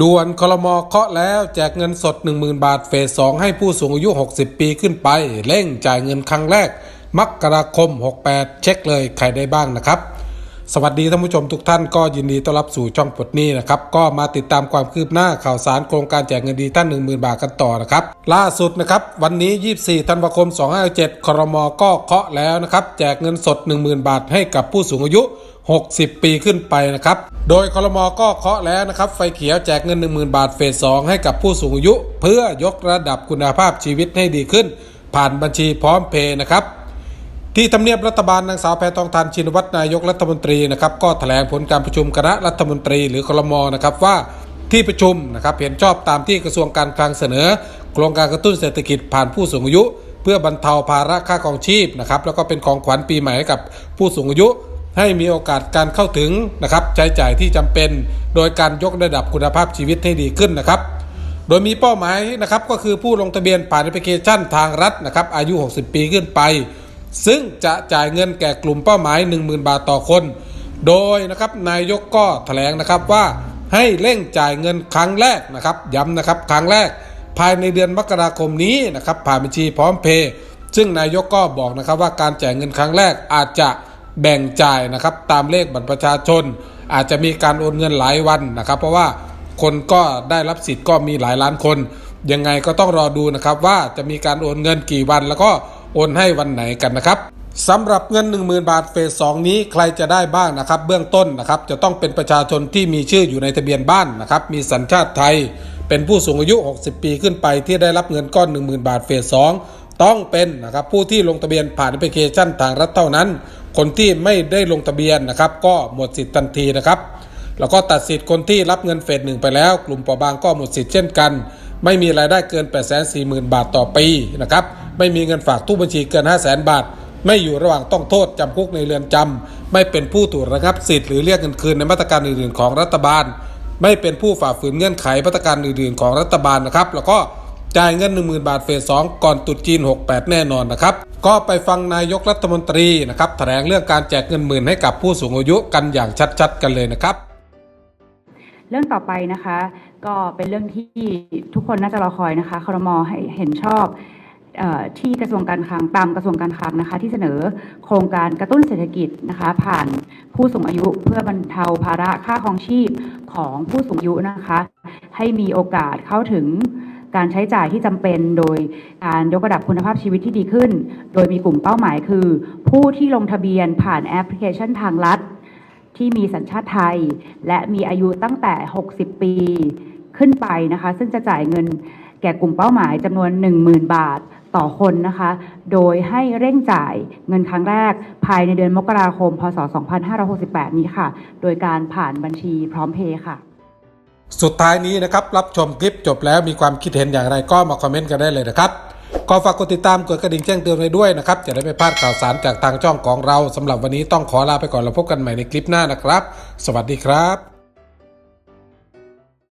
ด่วนคลมเคาะแล้วแจกเงินสด 10,000 บาทเฟส2ให้ผู้สูงอายุ 60 ปีขึ้นไป เร่งจ่ายเงินครั้งแรก มกราคม 68 เช็คเลยใครได้บ้างนะครับ สวัสดีท่านผู้ชมทุกท่านก็ยินดีต้อนรับสู่ช่องปลดหนี้นะครับก็มาติดตามความคืบหน้าข่าวสารโครงการแจกเงินดีท่าน 10,000 บาทกันต่อนะครับล่าสุดนะครับวันนี้ 24 ธันวาคม 2567ครมก็เคาะแล้วนะครับแจกเงินสด 10,000 บาทให้กับผู้สูงอายุ 60 ปีขึ้นไปนะครับโดยคลมก็เคาะแล้วนะครับไฟเขียวแจกเงิน 10,000 บาทเฟส2ให้กับผู้สูงอายุ เพื่อยกระดับคุณภาพชีวิตให้ดีขึ้น ผ่านบัญชีพร้อมเพย์นะครับ ที่ทำเนียบรัฐบาลนางสาวแพทองทานชินวัตรนายกรัฐมนตรีนะครับก็แถลงผลการประชุมคณะรัฐมนตรีหรือคลมนะครับว่าที่ประชุมนะครับเห็นชอบตามที่กระทรวงการคลังเสนอ โครงการกระตุ้นเศรษฐกิจผ่านผู้สูงอายุ เพื่อบรรเทาภาระค่าครองชีพนะครับแล้วก็เป็นของขวัญปีใหม่ให้กับผู้สูงอายุ ให้มีโอกาสการเข้าถึงนะครับใช้จ่ายที่จำเป็น โดยการยกระดับคุณภาพชีวิตให้ดีขึ้นนะครับโดยมีเป้าหมายนะครับก็คือผู้ลงทะเบียนผ่านแอปพลิเคชันทางรัฐนะครับอายุ 60 ปีขึ้นไป ซึ่งจะจ่ายเงินแก่กลุ่มเป้าหมาย 10,000 บาทต่อคน โดยนะครับนายกก็แถลงนะครับว่าให้เร่งจ่ายเงินครั้งแรกนะครับย้ำนะครับครั้งแรก ภายในเดือนมกราคมนี้นะครับผ่านบัญชีพร้อมเพย์ซึ่งนายกก็บอกนะครับว่าการจ่ายเงินครั้งแรกอาจจะแบ่งจ่ายนะครับตามเลขบัตรประชาชน อาจจะมีการโอนเงินหลายวันนะครับ เพราะว่าคนก็ได้รับสิทธิ์ก็มีหลายล้านคน ยังไงก็ต้องรอดูนะครับว่าจะมีการโอนเงินกี่วันแล้วก็ โอนให้วันไหนกันนะครับสำหรับเงิน 10,000 บาทเฟส2นี้ใครจะได้บ้างนะครับ เบื้องต้นนะครับจะต้องเป็นประชาชนที่มีชื่ออยู่ในทะเบียนบ้านนะครับ มีสัญชาติไทย เป็นผู้สูงอายุ 60 ปีขึ้นไปที่ได้รับเงินก้อน 10,000 บาทเฟส2ต้องเป็นนะครับผู้ที่ลงทะเบียนผ่านแอปพลิเคชันทางรัฐเท่านั้น คนที่ไม่ได้ลงทะเบียนนะครับ ก็หมดสิทธิ์ทันทีนะครับแล้วก็ตัดสิทธิ์คนที่รับเงินเฟสหนึ่งไปแล้ว กลุ่มเปราะบางก็หมดสิทธิ์เช่นกัน ไม่มีรายได้เกิน 8 4 0 0 0 0 บาทต่อปีนะครับ ไม่มีเงินฝากตู้บัญชีเกิน 5 0 0 0 0 0บาท ไม่อยู่ระหว่างต้องโทษจำคุกในเรือนจำ ไม่เป็นผู้ถูกระงับสิทธิ์หรือเรียกเงินคืนในมาตรการอื่นๆของรัฐบาล ไม่เป็นผู้ฝ่าฝืนเงื่อนไขมาตรการอื่นๆของรัฐบาลนะครับ แล้วก็จ่ายเงิน 10,000 บาทเฟส2ก่อนตรุษจีน 68 แน่นอนนะครับ ก็ไปฟังนายกรัฐมนตรีนะครับแถลงเรื่องการแจกเงินหมื่นให้กับผู้สูงอายุกันอย่างชัดๆ กันเลยนะครับ เรื่องต่อไปนะคะ ก็เป็นเรื่องที่ทุกคนน่าจะรอคอยนะคะครมให้เห็นชอบ ที่กระทรวงการคลังตามกระทรวงการคลังนะคะ ที่เสนอโครงการกระตุ้นเศรษฐกิจนะคะ ผ่านผู้สูงอายุเพื่อบรรเทาภาระค่าครองชีพของผู้สูงอายุนะคะ ให้มีโอกาสเข้าถึงการใช้จ่ายที่จำเป็นโดยการยกระดับคุณภาพชีวิตที่ดีขึ้น โดยมีกลุ่มเป้าหมายคือ ผู้ที่ลงทะเบียนผ่านแอปพลิเคชันทางรัฐที่มีสัญชาติไทย และมีอายุตั้งแต่ 60 ปีขึ้นไปนะคะ ซึ่งจะจ่ายเงินแก่กลุ่มเป้าหมายจำนวน 10,000 บาท ต่อคนนะคะ โดยให้เร่งจ่ายเงินครั้งแรกภายในเดือนมกราคม พศ 2568 นี้ค่ะ โดยการผ่านบัญชีพร้อมเพย์ค่ะ สุดท้ายนี้นะครับ รับชมคลิปจบแล้วมีความคิดเห็นอย่างไรก็มาคอมเมนต์กันได้เลยนะครับก็ฝากกดติดตามกดกระดิ่งแจ้งเตือนไว้ด้วยนะครับ จะได้ไม่พลาดข่าวสารจากทางช่องของเราสำหรับวันนี้ต้องขอลาไปก่อนแล้วพบกันใหม่ในคลิปหน้านะครับ สวัสดีครับ